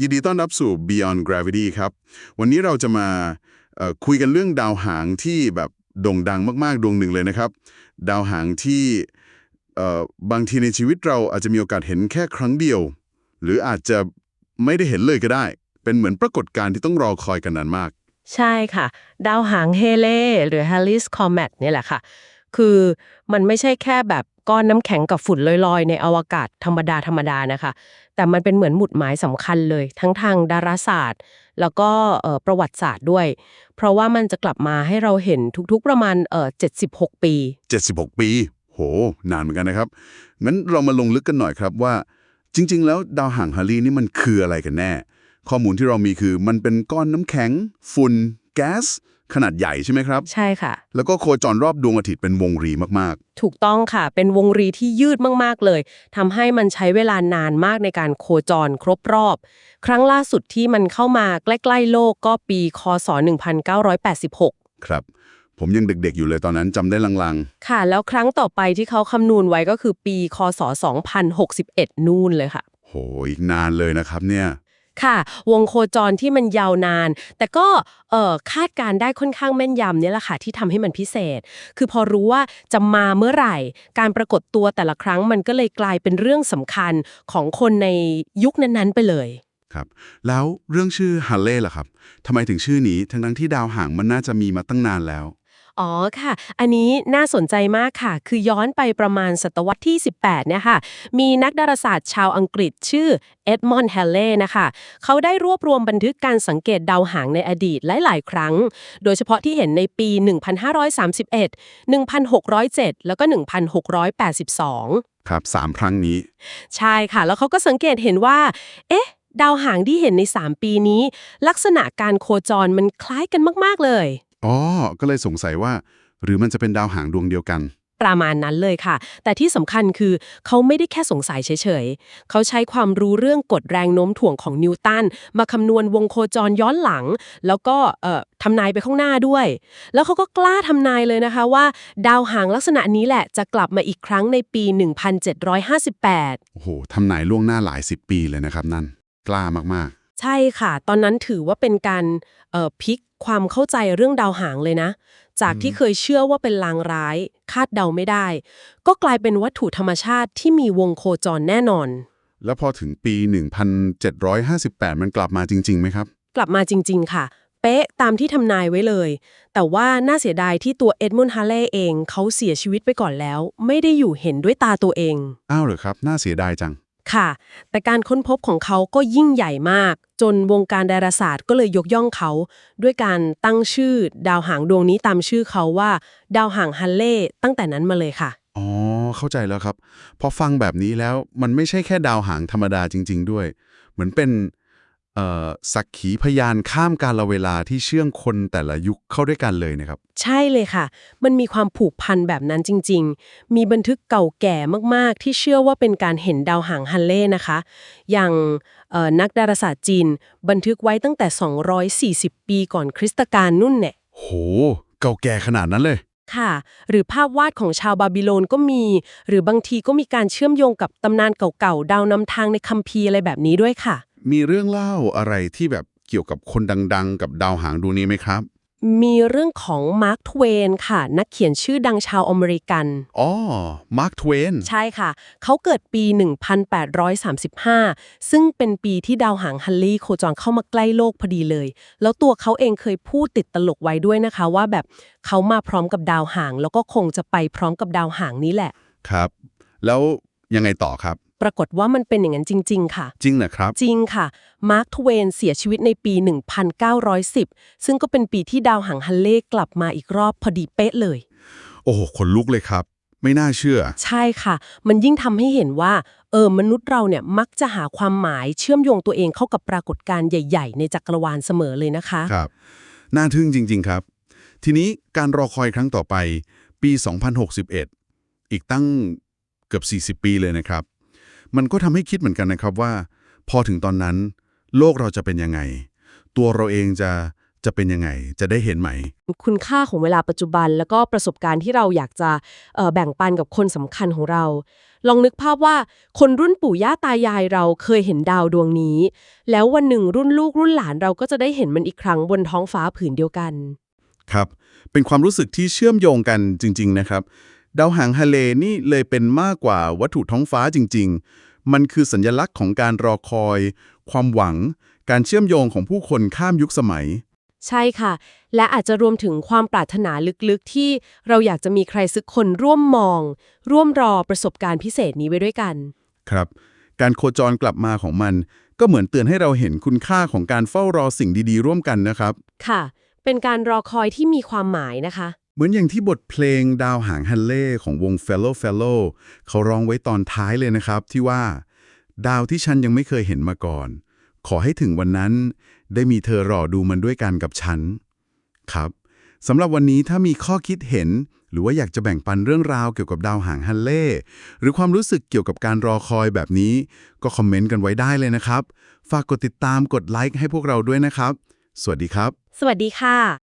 ยินดีต้อนรับสู่ Beyond Gravity ครับ วันนี้เราจะมาคุยกันเรื่องดาวหางที่แบบโด่งดังมากๆ ดวงหนึ่งเลยนะครับ ดาวหางที่บางทีในชีวิตเราอาจจะมีโอกาสเห็นแค่ครั้งเดียว หรืออาจจะไม่ได้เห็นเลยก็ได้ เป็นเหมือนปรากฏการณ์ที่ต้องรอคอยกันนานมาก ใช่ค่ะ ดาวหางเฮเลหรือ Halley's Comet เนี่ยแหละค่ะ คือมันไม่ใช่แค่แบบ ก้อนน้ำแข็งกับฝุ่นลอยๆ ในอวกาศธรรมดาธรรมดานะคะ แต่มันเป็นเหมือนหมุดหมายสำคัญเลย ทั้งทางดาราศาสตร์ แล้วก็ประวัติศาสตร์ด้วย เพราะว่ามันจะกลับมาให้เราเห็นทุกๆประมาณเอ่อ76 ปี 76 ปี โห นานเหมือนกันนะครับงั้นเรามาลงลึกกันหน่อยครับว่า จริง ๆ แล้วดาวหางฮาลีนี่มันคืออะไรกันแน่ ข้อมูลที่เรามีคือมันเป็นก้อนน้ำแข็ง ฝุ่นแก๊ส ขนาดใหญ่ใช่ไหมครับ ใช่ค่ะ แล้วก็โคจรรอบดวงอาทิตย์เป็นวงรีมากถูกต้องค่ะ เป็นวงรีที่ยืดมากๆเลยทำให้มันใช้เวลานานมากในการโคจรครบรอบ ครั้งล่าสุดที่มันเข้ามาใกล้ ๆ โลกก็ปีคศ 1986ๆครับ ผมยังเด็กๆอยู่เลยตอนนั้นจำได้ลางค่ะ แล้วครั้งต่อไปที่เขาคำนวณไว้ก็คือปีคศ 2061 นู่นเลยค่ะๆโหอีกนานเลยนะครับเนี่ย ค่ะ วงโคจรที่มันยาวนาน แต่ก็คาดการได้ค่อนข้างแม่นยำเนี่ยแหละค่ะที่ทำให้มันพิเศษ คือพอรู้ว่าจะมาเมื่อไหร่ การปรากฏตัวแต่ละครั้งมันก็เลยกลายเป็นเรื่องสำคัญของคนในยุคนั้นๆไปเลยครับแล้วเรื่องชื่อฮัลเล่ล่ะครับทำไมถึงชื่อนี้ทั้งๆที่ดาวหางมันน่าจะมีมาตั้งนานแล้ว อ๋อค่ะ อันนี้น่าสนใจมากค่ะ คือย้อนไปประมาณศตวรรษที่ 18เนี่ยค่ะ มีนักดาราศาสตร์ชาวอังกฤษชื่อเอ็ดมอนด์แฮลเล่นะคะ เขาได้รวบรวมบันทึกการสังเกตดาวหางในอดีตหลาย ๆ ครั้ง โดยเฉพาะที่เห็นในปี 1531 1607 แล้วก็ 1682 ครับสามครั้งนี้ ใช่ค่ะ แล้วเขาก็สังเกตเห็นว่า เอ๊ะดาวหางที่เห็นใน 3 ปีนี้ ลักษณะการโคจรมันคล้ายกันมาก ๆ เลย อ๋อ ก็เลยสงสัยว่า หรือมันจะเป็นดาวหางดวงเดียวกัน ประมาณนั้นเลยค่ะ แต่ที่สำคัญคือเขาไม่ได้แค่สงสัยเฉยๆ เขาใช้ความรู้เรื่องกฎแรงโน้มถ่วงของนิวตันมาคำนวณวงโคจรย้อนหลัง แล้วก็เอ่อทำนายไปข้างหน้าด้วย แล้วเขาก็กล้าทำนายเลยนะคะว่า ดาวหางลักษณะนี้แหละจะกลับมาอีกครั้งในปี 1758 โอ้โหทำนายล่วงหน้าหลายสิบปีเลยนะครับนั่น กล้ามาก ใช่ค่ะ ตอนนั้นถือว่าเป็นการเอ่อพลิกความเข้าใจเรื่องดาวหางเลยนะ จากที่เคยเชื่อว่าเป็นลางร้าย คาดเดาไม่ได้ ก็กลายเป็นวัตถุธรรมชาติที่มีวงโคจรแน่นอนๆแล้วพอถึงปี 1758 มันกลับมาจริงๆไหมครับ กลับมาจริง ๆ ค่ะ เป๊ะตามที่ทำนายไว้เลย แต่ว่าน่าเสียดายที่ตัวเอ็ดมุนด์ฮาเล่เองเขาเสียชีวิตไปก่อนแล้ว ไม่ได้อยู่เห็นด้วยตาตัวเอง อ้าวเหรอครับ น่าเสียดายจัง ค่ะ แต่การค้นพบของเขาก็ยิ่งใหญ่มาก จนวงการดาราศาสตร์ก็เลยยกย่องเขา ด้วยการตั้งชื่อดาวหางดวงนี้ตามชื่อเขาว่า ดาวหางฮันเล่ตั้งแต่นั้นมาเลยค่ะ อ๋อ เข้าใจแล้วครับ พอฟังแบบนี้แล้วมันไม่ใช่แค่ดาวหางธรรมดาจริง ๆ ด้วย เหมือนเป็น สักขีพยานข้ามกาลเวลาที่เชื่องคนแต่ละยุคเข้าด้วยกันเลยนะครับ ใช่เลยค่ะ มันมีความผูกพันแบบนั้นจริง ๆ มีบันทึกเก่าแก่มากๆ ที่เชื่อว่าเป็นการเห็นดาวหางฮันเล่นะคะ อย่างเอ่อนักดาราศาสตร์จีน บันทึกไว้ตั้งแต่ 240 ปีก่อนคริสตกาลนุ่นเนี่ยโห เก่าแก่ขนาดนั้นเลยค่ะ หรือภาพวาดของชาวบาบิโลนก็มี หรือบางทีก็มีการเชื่อมโยงกับตำนานเก่าๆดาวนำทางในคัมภีร์อะไรแบบนี้ด้วยค่ะ มีเรื่องเล่าอะไรที่แบบเกี่ยวกับคนดัง ๆ กับดาวหางดวงนี้ไหมครับ มีเรื่องของมาร์คทเวนค่ะ นักเขียนชื่อดังชาวอเมริกัน อ๋อ มาร์คทเวนใช่ค่ะ เขาเกิดปี 1835 ซึ่งเป็นปีที่ดาวหางฮัลลีโคจรเข้ามาใกล้โลกพอดีเลย แล้วตัวเขาเองเคยพูดติดตลกไว้ด้วยนะคะว่าแบบเขามาพร้อมกับดาวหาง แล้วก็คงจะไปพร้อมกับดาวหางนี้แหละ ครับ แล้วยังไงต่อครับ ปรากฏว่ามันเป็นอย่างนั้นจริง ๆ ค่ะ จริงเหรอครับ จริงค่ะ มาร์คทเวนเสียชีวิตในปี 1910 ซึ่งก็เป็นปีที่ดาวหางฮัลเล่กลับมาอีกรอบพอดีเป๊ะเลย โอ้โหขนลุกเลยครับ ไม่น่าเชื่อ ใช่ค่ะ มันยิ่งทำให้เห็นว่า เออ มนุษย์เราเนี่ยมักจะหาความหมายเชื่อมโยงตัวเองเข้ากับปรากฏการณ์ใหญ่ ๆ ในจักรวาลเสมอเลยนะคะ ครับ น่าทึ่งจริง ๆ ครับ ทีนี้การรอคอยครั้งต่อไป ปี 2061 อีกตั้งเกือบ 40 ปีเลยนะครับ มันก็ทำให้คิดเหมือนกันนะครับว่า พอถึงตอนนั้น โลกเราจะเป็นยังไง ตัวเราเองจะจะเป็นยังไง จะได้เห็นไหม คุณค่าของเวลาปัจจุบัน แล้วก็ประสบการณ์ที่เราอยากจะเอ่อแบ่งปันกับคนสำคัญของเรา ลองนึกภาพว่าคนรุ่นปู่ย่าตายายเราเคยเห็นดาวดวงนี้ แล้ววันหนึ่งรุ่นลูกรุ่นหลานเราก็จะได้เห็นมันอีกครั้งบนท้องฟ้าผืนเดียวกัน ครับ เป็นความรู้สึกที่เชื่อมโยงกันจริง ๆ นะครับ ดาวหางฮาเลนี่เลยเป็นมากกว่าวัตถุท้องฟ้าจริง ๆ มันคือสัญลักษณ์ของการรอคอย ความหวัง การเชื่อมโยงของผู้คนข้ามยุคสมัย ใช่ค่ะ และอาจจะรวมถึงความปรารถนาลึกๆ ที่เราอยากจะมีใครสักคนร่วมมอง ร่วมรอประสบการณ์พิเศษนี้ไว้ด้วยกัน ครับ การโคจรกลับมาของมัน ก็เหมือนเตือนให้เราเห็นคุณค่าของการเฝ้ารอสิ่งดีๆ ร่วมกันนะครับ ค่ะ เป็นการรอคอยที่มีความหมายนะคะ เหมือนอย่างที่บทเพลงดาวหางฮันเล่ของวง Fellow Fellow เขาร้องไว้ตอนท้ายเลยนะครับที่ว่า ดาวที่ฉันยังไม่เคยเห็นมาก่อน ขอให้ถึงวันนั้น ได้มีเธอรอดูมันด้วยกันกับฉัน ครับสำหรับวันนี้ถ้ามีข้อคิดเห็น หรือว่าอยากจะแบ่งปันเรื่องราวเกี่ยวกับดาวหางฮันเล่หรือความรู้สึกเกี่ยวกับการรอคอยแบบนี้ ก็คอมเมนต์กันไว้ได้เลยนะครับ ฝากกดติดตามกดไลค์ให้พวกเราด้วยนะครับ สวัสดีครับ สวัสดีค่ะ